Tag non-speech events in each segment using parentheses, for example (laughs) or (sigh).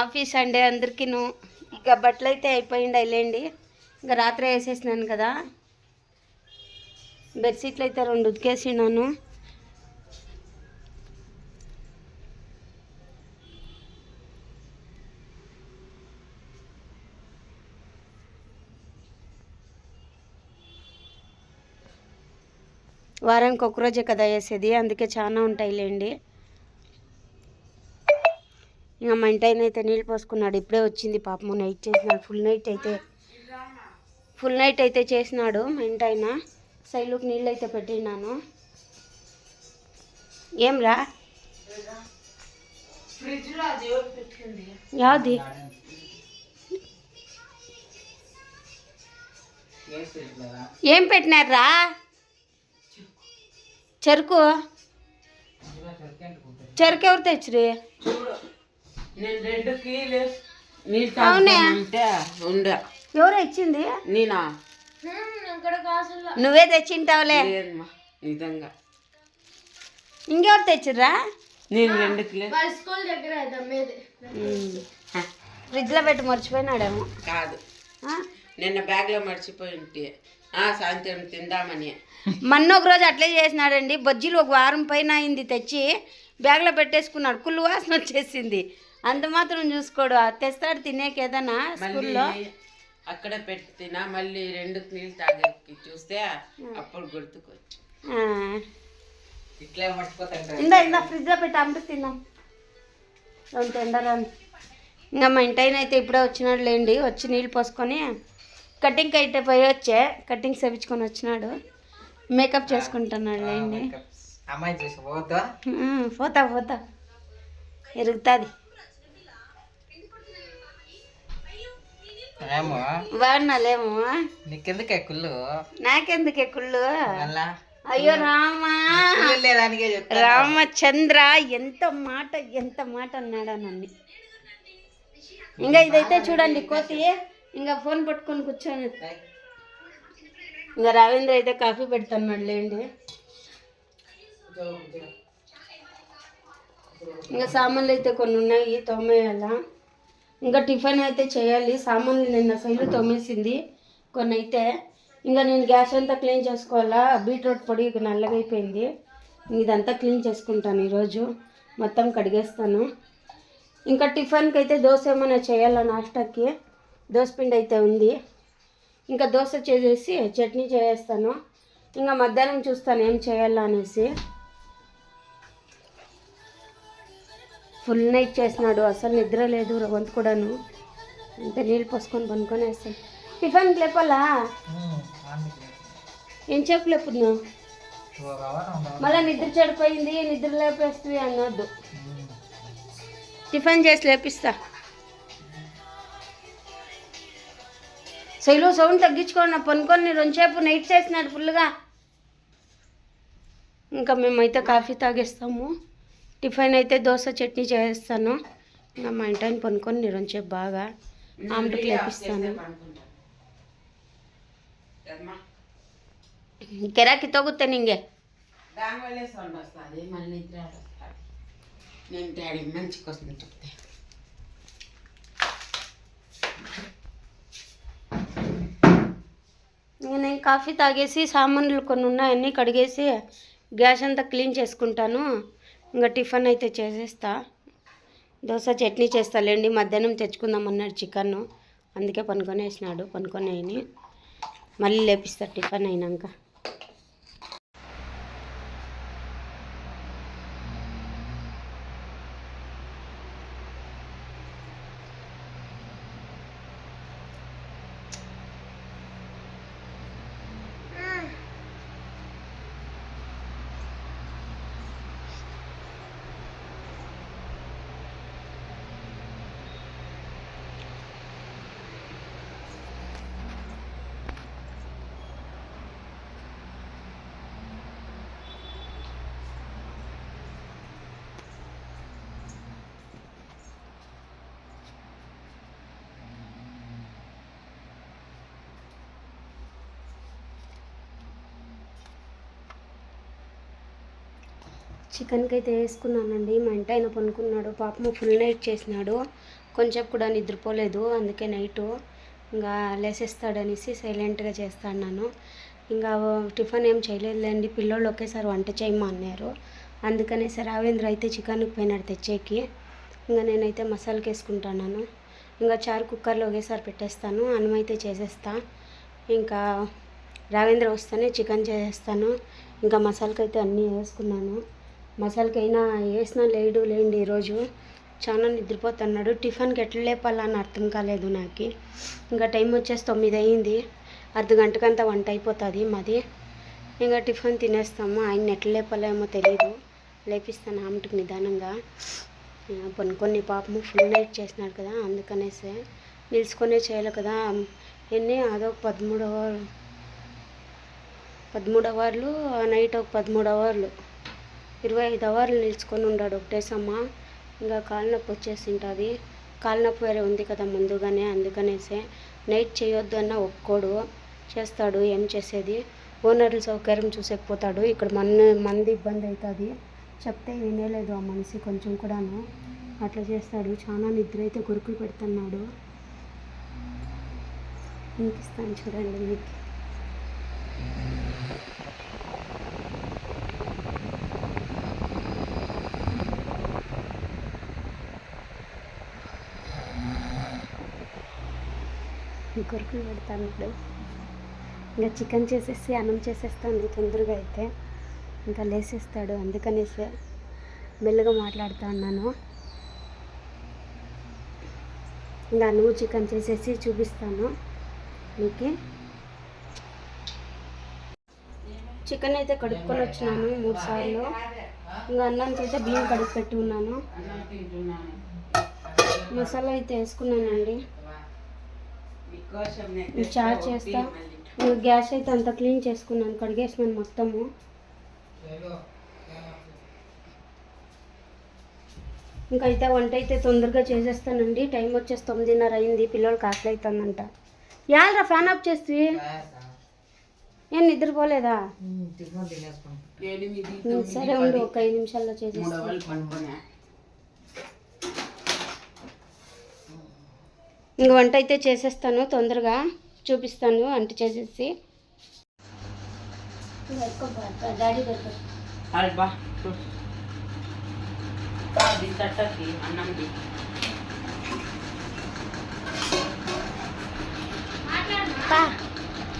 Office Sunday అందరికీను. ఇక బట్టలు అయితే అయిపోయింది వెళ్ళండి ఇంకా రాత్రి వేసేసినాను కదా. బెడ్షీట్లు అయితే రెండు ఉతికేసినాను. వారానికి ఒక రోజే కదా వేసేది అందుకే చాలా ఉంటాయిలేండి. ఇంకా మా ఇంటి ఆయన అయితే నీళ్ళు పోసుకున్నాడు. ఇప్పుడే వచ్చింది పాపము నైట్ చేసినాడు. ఫుల్ నైట్ అయితే ఫుల్ నైట్ అయితే చేసినాడు మా ఇంటి ఆయన. సైలుకి నీళ్ళు అయితే పెట్టినాను. ఏం రా? యాది? ఏం పెట్టినారా చెరుకు? చెరుకు ఎవరు తెచ్చిరి నేను రెండు కీలు నీళ్ళు అవునే. తాగుతానంటే ఉండ. ఎవరు ఇచ్చింది? నేనా? నువ్వే తెచ్చింటావులే. లేదమ్మా నిజంగా. ఇంకెవరు తెచ్చిర్రా? నేను రెండు కిలో ఫ్రిడ్జ్లో పెట్టి మర్చిపోయినాడేమో. కాదు. ఆ? నిన్న బ్యాగ్లో మర్చిపోయి ఉంటే ఆ, సాయంత్రం తిందామని. మొన్న ఒక రోజు అట్లే చేసినాడండి. బజ్జీలు ఒక వారం పైన అయింది తెచ్చి బ్యాగ్లో పెట్టేసుకున్నాడు. కుళ్ళు వాసన వచ్చేసింది. అంత మాత్రం చూసుకోడు. ఆ తెస్తాడు తినేకి ఏదన్నా స్కూల్లో. అక్కడ పెట్టినా మళ్ళీ రెండు నీళ్ళు తాగేకి చూస్తే అప్పుడు గుర్తుకొచ్చు. ఇట్లే మర్చిపోతాడు ఇందా ఇందా ఫ్రిడ్జ్లో పెట్టి తిన్నాం. రెండు తిండరాని. ఇంకా మా ఇంటి ఆయన అయితే ఇప్పుడే వచ్చినాడు లేండి వచ్చి నీళ్ళు పోసుకొని కటింగ్ అయితే పోయి వచ్చే కటింగ్ చేపించుకొని వచ్చినాడు. మేకప్ చేసుకుంటున్నాడు లేండి. పోతా పోతా. ఎరుగుతుంది. బాగున్నాలేమో? నీకెందుకే కుళ్ళు? నాకెందుకే కుళ్ళు? మళ్ళా? అయ్యో రామా! రామచంద్ర ఎంత మాట ఎంత మాట అన్నాడా నన్ను. ఇంకా ఇదైతే చూడండి కోతి. ఇంకా ఫోన్ పట్టుకొని కూర్చొని ఇంకా రవీంద్ర అయితే కాఫీ పెడుతున్నాడు లేండి. ఇంకా సామాన్లు అయితే కొన్ని ఉన్నాయి తోమేయాల? ఇంకా టిఫిన్ అయితే చేయాలి. సామాన్లు నిన్న సైలు తోమేసింది. కొన్ని అయితే ఇంకా నేను గ్యాస్ అంతా క్లీన్ చేసుకోవాలా? బీట్రూట్ పొడి ఇక నల్లగా అయిపోయింది. ఇదంతా క్లీన్ చేసుకుంటాను ఈరోజు. మొత్తం కడిగేస్తాను. ఇంకా టిఫిన్కి అయితే దోశ ఏమైనా చేయాలా నాష్టాకి? దోశ పిండి అయితే ఉంది. ఇంకా దోశ చేసేసి చట్నీ చేసేస్తాను. ఇంకా మధ్యాహ్నం చూస్తాను ఏం చేయాలా అనేసి. ఫుల్ నైట్ చేసినాడు అసలు నిద్ర లేదు రవంత్ కూడాను. అంతే నీళ్ళు పోసుకొని పనుకొని వేస్తాను టిఫిన్ లేపాలా? ఏం చెప్పు లేపుతున్నావు? మళ్ళీ నిద్ర చెడిపోయింది నిద్ర లేపేస్తుంది అన్నొద్దు టిఫిన్ చేసి లేపిస్తా. సైలో సౌండ్ తగ్గించుకోండి పనుకొని రెండుసేపు నైట్ చేసినాడు ఫుల్గా. ఇంకా మేమైతే కాఫీ తాగేస్తాము. టిఫిన్ అయితే దోశ చట్నీ చేస్తాను. ఇంకా మా ఇంటాయన పనుకొని నేను రెండుసేపు బాగా ఆమ్లెట్ లేపిస్తాను. కెరాకి తోగుతా నింగే. దానివల్లే సౌండ్ వస్తుంది మళ్ళీ నిద్ర వస్తుంది. నేను డాడీ మంచి కోసం చెప్తే ఇంకా నేను కాఫీ తాగేసి సామాన్లు కొన్ని ఉన్నాయి అన్నీ కడిగేసి గ్యాస్ అంతా క్లీన్ చేసుకుంటాను. ఇంకా టిఫిన్ అయితే చేసేస్తా. దోశ చట్నీ చేస్తాలేండి మధ్యాహ్నం తెచ్చుకుందాం అన్నాడు చికెన్. అందుకే పనుకొని వేసినాడు పనుకొని అయిని మళ్ళీ లేపిస్తా టిఫిన్ అయినాక. చికెన్కి అయితే వేసుకున్నానండి. మా ఇంటి ఆయన పనుకున్నాడు. పాపము ఫుల్ నైట్ చేసినాడు. కొంచెం కూడా నిద్రపోలేదు. అందుకే నైటు ఇంకా లేసేస్తాడనేసి సైలెంట్గా చేస్తాను ఇంకా టిఫిన్ ఏం చేయలేదులేండి. పిల్లోళ్ళు ఒకేసారి వంట చేయమా అన్నారు. అందుకనేసి రావేంద్ర అయితే చికెన్కి పోయినాడు తెచ్చేకి. ఇంకా నేనైతే మసాలాకి వేసుకుంటాను ఇంకా చారు కుక్కర్లో ఒకేసారి పెట్టేస్తాను. అన్నం అయితే చేసేస్తా. ఇంకా రావేంద్ర వస్తేనే చికెన్ చేసేస్తాను. ఇంకా మసాలాకి అయితే అన్నీ వేసుకున్నాను. మసాలకైనా వేసినా లేడు లేండి ఈరోజు చాలా నిద్రపోతున్నాడు. టిఫిన్కి ఎట్లా లేపాలని అర్థం కాలేదు నాకు. ఇంకా టైం వచ్చేసి తొమ్మిది అయింది. అర్ధ గంటకంతా వంట అయిపోతుంది మాది. ఇంకా టిఫిన్ తినేస్తాము. ఆయన ఎట్లా లేపాలేమో తెలియదు లేపిస్తాను ఆమెటికి నిదానంగా. కొన్ని కొన్ని పాపము ఫుల్ నైట్ చేసినాడు కదా అందుకనేసి నిలుచుకొనే చేయాలి కదా. ఎన్ని? అదొక పదమూడు అవర్ పదమూడు అవర్లు నైట్ ఒక పదమూడు అవర్లు. ఇరవై ఐదు అవర్లు నిలుచుకొని ఉన్నాడు ఒకటేసమ్మ. ఇంకా కాలు నొప్పి వచ్చేసి ఉంటుంది కాలు నొప్పి వేరే ఉంది కదా ముందుగానే అందుకనేసి నైట్ చేయొద్దు అన్న ఒప్పుకోడు. చేస్తాడు ఏం చేసేది? ఓనర్ల సౌకర్యం చూసేకపోతాడు ఇక్కడ మన మంది ఇబ్బంది అవుతుంది చెప్తే వినేలేదు ఆ మనిషి కొంచెం కూడాను. అట్లా చేస్తాడు. చాలా నిద్ర అయితే గురుకులు పెడుతున్నాడు. ఇంకిస్తాను చూడండి మీకు. కొరుకులు పెడతాను ఇప్పుడు. ఇంకా చికెన్ చేసేసి అన్నం చేసేస్తాను తొందరగా అయితే. ఇంకా లేసేస్తాడు అందుకనేసి మెల్లగా మాట్లాడుతా ఉన్నాను. ఇంకా అన్నము చికెన్ చేసేసి చూపిస్తాను మీకు. చికెన్ అయితే కడుక్కొని వచ్చినాను మూడు సార్లు. ఇంకా అన్నానికి అయితే బియ్యం కడిగి పెట్టి ఉన్నాను అన్నం మసాలా అయితే వేసుకున్నానండి. చారు తెచ్చిన చేస్తా. గ్యాస్ అయితే అంతా క్లీన్ చేసుకున్నాను కడిగేసినాను మొత్తము. ఇంకా అయితే వంట అయితే తొందరగా చేసేస్తానండి. టైం వచ్చేసి తొమ్మిదిన్నర అయింది పిల్లలకి ఆకలి అవుతుందంట యాలరా ఫ్యాన్ ఆఫ్ చేసి ఏం నిద్రపోలేదా? సరే ఉండు. ఒక ఐదు నిమిషాల్లో మూడు చేసేస్తా అవర్లు పడుకున్నా ఇంక వంట అయితే చేసేస్తాను తొందరగా చూపిస్తాను వంట చేసేసి.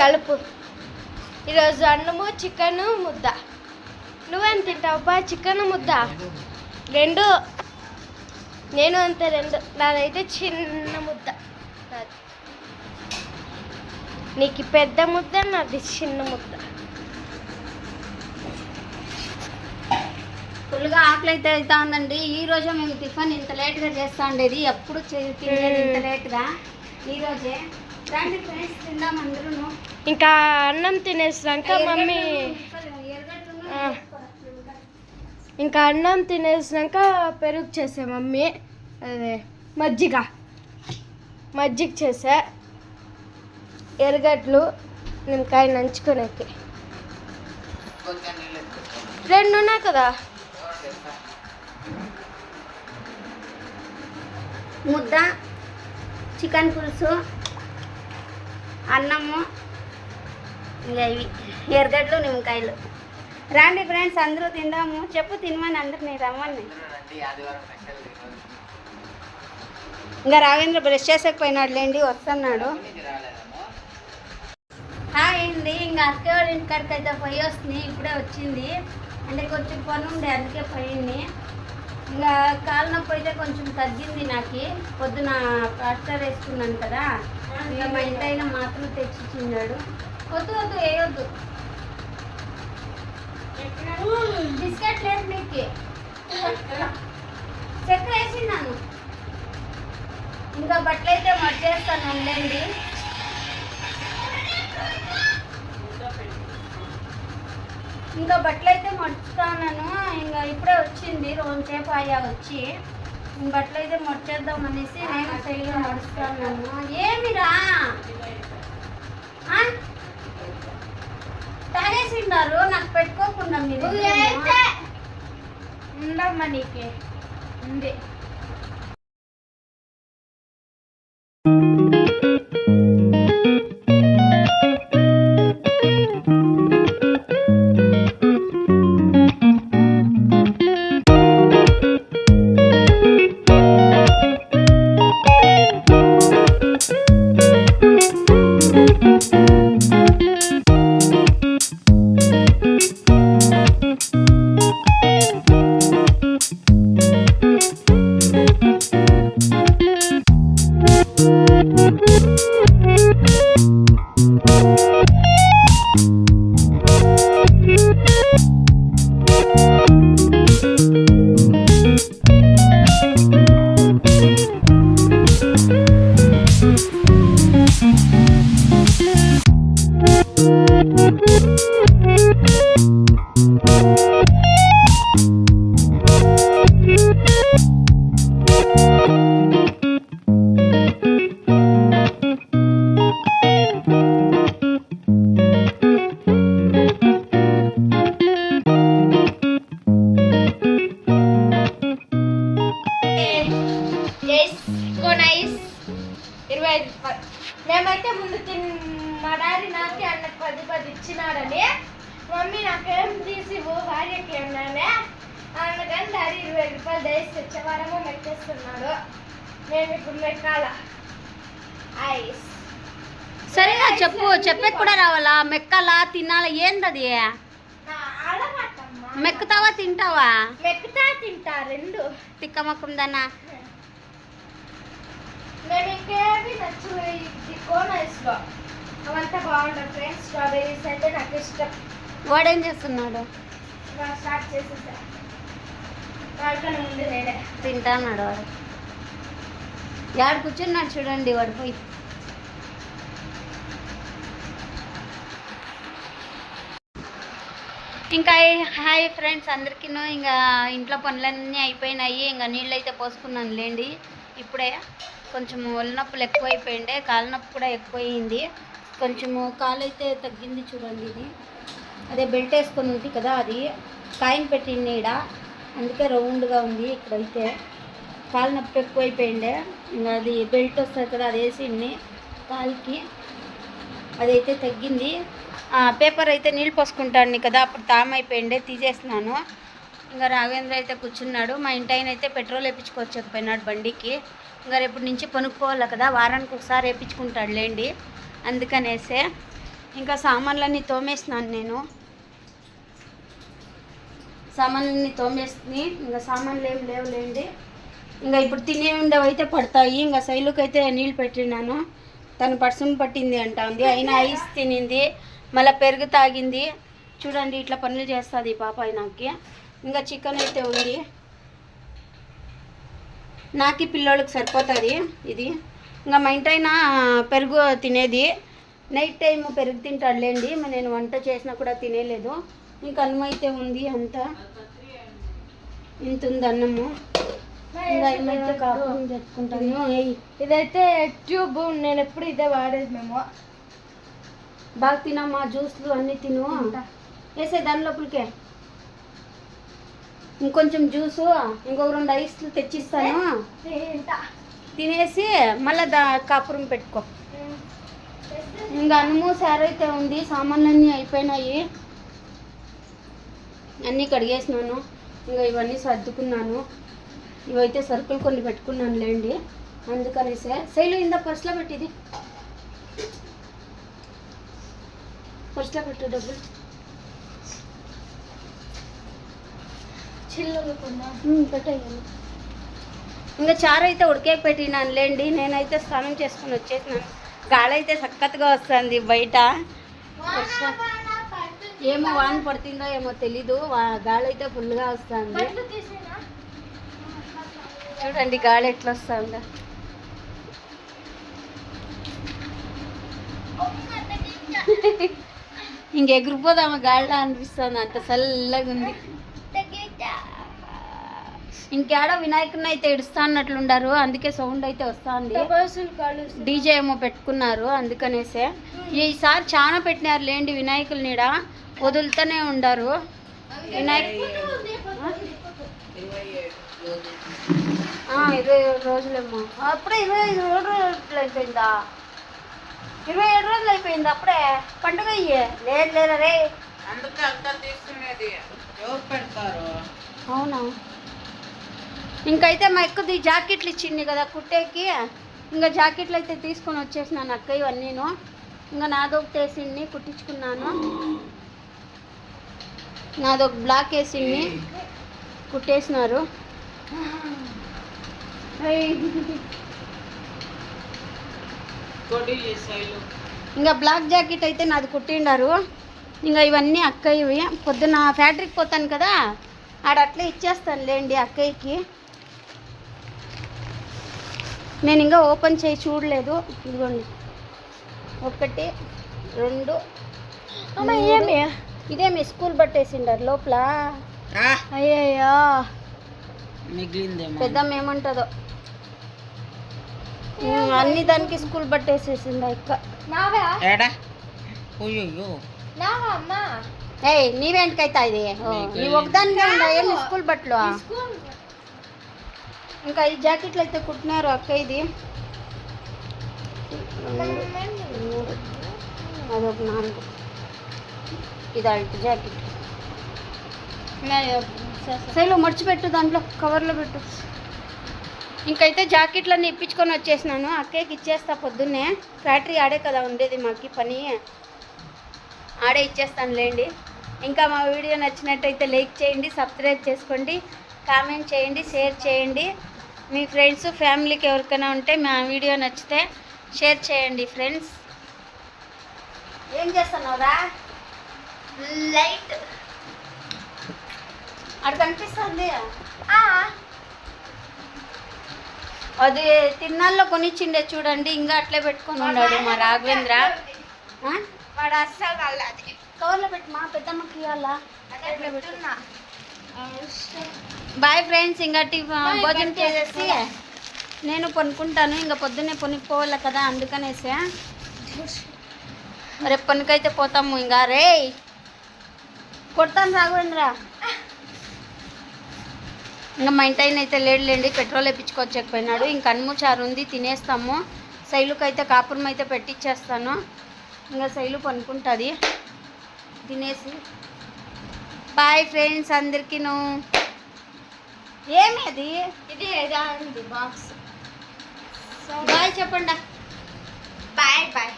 కలుపు. ఈరోజు అన్నము చికెన్ ముద్ద. నువ్వేం తింటావు బా చికెన్ ముద్ద? రెండు. నేను అంతే రెండు నాదైతే చిన్న ముద్ద. నాది. నీకు పెద్ద ముద్ద నాది చిన్న ముద్ద. ఫుల్గా ఆకలి అయితే అవుతా ఉందండి. ఈ రోజే మేము టిఫిన్ ఇంత లేట్గా చేస్తా ఉండేది. ఎప్పుడు తినేది ఇంత లేట్గా? ఈ రోజే. రండి ఫ్రెండ్స్ తిందాం అందరూ ఇంకా అన్నం తినేసాక మమ్మీ. ఇంకా అన్నం తినేసినాక పెరుగు చేసే మమ్మీ అదే మజ్జిగ. మజ్జిగ చేసా ఎరగట్లు నిమ్మకాయ నంచుకునేకి. రెండు ఉన్నాయి కదా? ముద్ద చికెన్ పులుసు అన్నము ఇంకా ఇవి ఎరగడ్లు నిమ్మకాయలు. రండి ఫ్రెండ్స్ అందరూ తిందాము. చెప్పు తినమని అందరినీ రమ్మని. ఇంకా రావేంద్ర బ్రష్ చేసకపోయినాడు లేండి వస్తున్నాడు. అయింది హాయ్ ఇంకా అక్క వాళ్ళ ఇంటికాడికి అయితే పోయి వస్తుంది ఇప్పుడే వచ్చింది. అంటే కొంచెం పని ఉండే అందుకే పోయింది ఇంకా కాలు నొప్పి అయితే కొంచెం తగ్గింది నాకు. పొద్దున ప్లాస్టర్ వేసుకున్నాను కదా ఇంకా మా ఇంటి అయినా మాత్రం తెచ్చిచ్చిన్నాడు వద్దు వద్దు వేయొద్దు. బిస్కెట్ లేదు మీకు. చక్కెర వేసినాను ఇంకా బట్టలు అయితే మర్చేస్తాను ఉండండి. ఇంకా బట్టలు అయితే మర్చుతాను ఇంకా ఇప్పుడే వచ్చింది రోజుసేపు అయ్యా వచ్చి. ఇంక బట్టలు అయితే మర్చేద్దాం అనేసి నేను సైడ్గా మడుస్తాను ఏమిరా? తాగేసిండారు నాకు పెట్టుకోకుండా మీరు ఉండమ్మా నీకే. ఉంది. Thank you. ఐదు రూపాయలు దయచేసి తెచ్చే వారము మెక్కేస్తున్నాడు. మేము ఇప్పుడు మెక్కాల? ఐస్. సరేనా చెప్పు. చెప్పే కూడా రావాలా? మెక్కలా తినాలా? ఏందది? మెక్కుతావా తింటావా? మెక్కుతా తింటా రెండు. తిక్క మొక్కం దానా మేము ఇంకేమి నచ్చు ఇది కోన్ ఐస్లో. అవంతా బాగుంటుంది ఫ్రెండ్స్. స్ట్రాబెరీస్ అయితే నాకు ఇష్టం. వాడేం చేస్తున్నాడు? స్టార్ట్ చేసేసా. నేనే తింటాన్నాడు వాడు. యాడు కూర్చున్నాడు చూడండి వాడు పోయి. ఇంకా హాయ్ ఫ్రెండ్స్ అందరికీనూ ఇంకా ఇంట్లో పనులన్నీ అయిపోయినాయి ఇంకా నీళ్ళు అయితే పోసుకున్నాను లేండి. ఇప్పుడే కొంచెము ఒళ్ళు నొప్పులు ఎక్కువైపోయిండే కాళ్ళ నొప్పి కూడా ఎక్కువైంది. కొంచెము కాలు అయితే తగ్గింది చూడండి ఇది. అదే బెల్ట్ వేసుకొని ఉంది కదా అది. కాయిన్ పెట్టింది ఈడ. అందుకే రౌండ్గా ఉంది ఇక్కడైతే. కాలు నొప్పి ఎక్కువైపోయిండే. ఇంకా అది బెల్ట్ వస్తుంది కదా అది వేసింది కాలుకి. అదైతే తగ్గింది. పేపర్ అయితే నీళ్ళు పోసుకుంటాను కదా అప్పుడు తామ అయిపోయిండే తీసేస్తున్నాను. ఇంకా రాఘవేంద్ర అయితే కూర్చున్నాడు. మా ఇంటి ఆయన అయితే పెట్రోల్ వేయించుకోవచ్చకపోయినాడు బండికి. ఇంకా రేపటి నుంచి పనుక్కోవాలి కదా వారానికి ఒకసారి వేయించుకుంటాడు లేండి అందుకనేసే ఇంకా సామాన్లన్నీ తోమేసినాను నేను. సామాన్లన్నీ తోమేస్తుంది. ఇంకా సామాన్లు ఏం లేవులేండి. ఇంకా ఇప్పుడు తినే ఉండేవి అయితే పడతాయి. ఇంకా శైలుకి అయితే నీళ్ళు పెట్టినాను. తను పర్సం పట్టింది అంటుంది అయినా ఐస్ తినింది. మళ్ళీ పెరుగు తాగింది. చూడండి ఇట్లా పనులు చేస్తుంది ఈ పాప నాకు ఇంకా చికెన్ అయితే ఉంది. నాకి పిల్లోళ్ళకి సరిపోతుంది ఇది. ఇంకా మా ఇంటైనా పెరుగు తినేది. నైట్ టైం పెరుగు తింటాడులేండి. నేను వంట చేసినా కూడా తినేలేదు. ఇంకా అన్నం అయితే ఉంది అంతా. ఇంత ఉంది అన్నము ఇదైతే ట్యూబ్ నేను ఎప్పుడు ఇదే వాడేది మేము బాగా తినమ్మా జ్యూస్లు అన్నీ తిను. వేసే దాని లోపలికే. ఇంకొంచెం జ్యూసు ఇంకొక రెండు ఐస్లు తెచ్చిస్తాను. తినేసి మళ్ళీ దా కాపురం పెట్టుకో. ఇంకా అన్నము సార్ అయితే ఉంది సామాన్లన్నీ అయిపోయినాయి. అన్నీ కడిగేసినాను. ఇంకా ఇవన్నీ సర్దుకున్నాను. ఇవైతే సరుకులు కొన్ని పెట్టుకున్నాను లేండి అందుకనేసే శైలు ఇందా పర్సులో పెట్టిది పర్సులో పెట్టు డబ్బులు. పెట్టేయను ఇంకా చారు అయితే ఉడికే పెట్టినాను లేండి నేనైతే స్నానం చేసుకుని వచ్చేసినాను. గాలి అయితే సక్కత్తుగా వస్తుంది బయట. ఏమో వాన పడుతుందో ఏమో తెలీదు. గాలి అయితే ఫుల్గా వస్తుంది. చూడండి గాలి ఎట్లా వస్తుందో ఇంక ఎగిరిపోదామా గాలిలో అనిపిస్తుంది. అంత చల్లగా ఉంది. ఇంకేడో వినాయకుడిని అయితే ఇడుస్తా అన్నట్లుండారు అందుకే సౌండ్ అయితే వస్తుంది. డీజే ఏమో పెట్టుకున్నారు అందుకనేసే. ఈసారి చాలా పెట్టినారు లేండి వినాయకుల నీడ వదులుతూనే ఉండారు. వినాయక్ ఇరవై ఏడు రోజులేమ్మా అప్పుడే ఇరవై ఐదు రోజులు అయిపోయిందా? ఇరవై ఏడు రోజులు అయిపోయింది అప్పుడే. పండుగ అయ్యే. లేదు లేదా రే. అందుకే అంతా తీసుకునేది ఎవరు పెడతారు? అవునా? ఇంకైతే మా ఎక్కువ జాకెట్లు ఇచ్చింది కదా కుట్టేకి. ఇంకా జాకెట్లు అయితే తీసుకొని వచ్చేసినాను అక్క ఇవన్నీను. ఇంకా నాదొకటి వేసింది కుట్టించుకున్నాను నాదొక బ్లాక్ వేసింది. కుట్టేసినారు. ఇంకా బ్లాక్ జాకెట్ అయితే నాది కుట్టిండారు. ఇంకా ఇవన్నీ అక్కయ్యవి. పొద్దున ఫ్యాక్టరీకి పోతాను కదా ఆడ అట్లే ఇచ్చేస్తాను లేండి అక్కయ్యకి. నేను ఇంకా ఓపెన్ చేయి చూడలేదు. ఇదిగోండి. ఒకటి రెండు. ఏమి? ఇదే మీ స్కూల్ బట్టేసిండారు లోపల? అయ్యయ్యో. మిగిలిందేమో. పెద్దమ్మ ఏమంటుందో? అన్ని దానికి స్కూల్ ఏడా? అయ్యో నావా అమ్మ? ఏయ్ నీవేంటికైతా ఇది? ఓ, నీ ఒకదానికే ఉన్నాయా నీ స్కూల్ బట్టలు ఇంకా ఈ జాకెట్లు అయితే కుట్టినారు అక్క ఇది. అదొక నాలుగు. ఇది అల్ట్ జాకెట్ సైలో మర్చిపెట్టు దాంట్లో కవర్లో పెట్టు. ఇంకైతే జాకెట్లన్నీ ఇప్పించుకొని వచ్చేసినాను. అక్కకి ఇచ్చేస్తా పొద్దున్నే. ఫ్యాక్టరీ ఆడే కదా ఉండేది మాకి పని ఆడే ఇచ్చేస్తాను లేండి. ఇంకా మా వీడియో నచ్చినట్టయితే లైక్ చేయండి సబ్స్క్రైబ్ చేసుకోండి కామెంట్ చేయండి షేర్ చేయండి. మీ ఫ్రెండ్స్ ఫ్యామిలీకి ఎవరికైనా ఉంటే మా వీడియో నచ్చితే షేర్ చేయండి ఫ్రెండ్స్. ఏం చేస్తున్నావురా? లైట్. అక్కడ కనిపిస్తుంది. అది తిన్నాల్లో కొనిచ్చిండే చూడండి ఇంకా అట్లే పెట్టుకొని ఉన్నాడు మా రాఘవేంద్ర? వాడు అస్సలు కవర్లో పెట్టి మా పెద్దమ్మకి ఇవ్వాలా? పెట్టున్నా. బాయ్ ఫ్రెండ్స్ ఇంకా భోజనం చేసేసి. నేను పనుకుంటాను ఇంకా పొద్దున్నే పనుకోవాలి కదా అందుకనేసి? (laughs) రేపు పనికైతే పోతాము ఇంకా. రే కొడతాను రాఘవేంద్ర ఇంకా మా ఇంటి ఆయన అయితే లేడులేండి పెట్రోల్ వేయించుకొచ్చకపోయినాడు ఇంక అన్ము చారు ఉంది తినేస్తాము. శైలుకి అయితే కాపురం అయితే పెట్టిచ్చేస్తాను. ఇంకా శైలు పనుకుంటుంది. తినేసి. బాయ్ ఫ్రెండ్స్ అందరికీను ఏమి అది ఇది బాక్స్ బాయ్ చెప్పండి. Bye bye.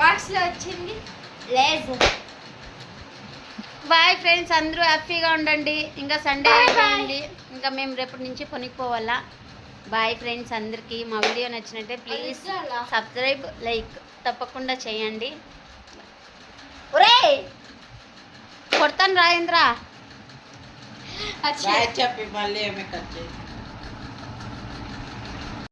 బాక్స్లో వచ్చింది. లేదు. బాయ్ ఫ్రెండ్స్ అందరూ హ్యాపీగా ఉండండి. ఇంకా సండే. అయిపోయింది. ఇంకా మేము రేపటి నుంచి పోవాలా? బాయ్ ఫ్రెండ్స్ అందరికీ మా వీడియో నచ్చినట్టే ప్లీజ్? సబ్స్క్రైబ్ లైక్ తప్పకుండా చేయండి. ఒరే కొడతాను రాయేంద్ర బాయ్ చెప్పి మళ్ళీ ఏమి కట్ చేసి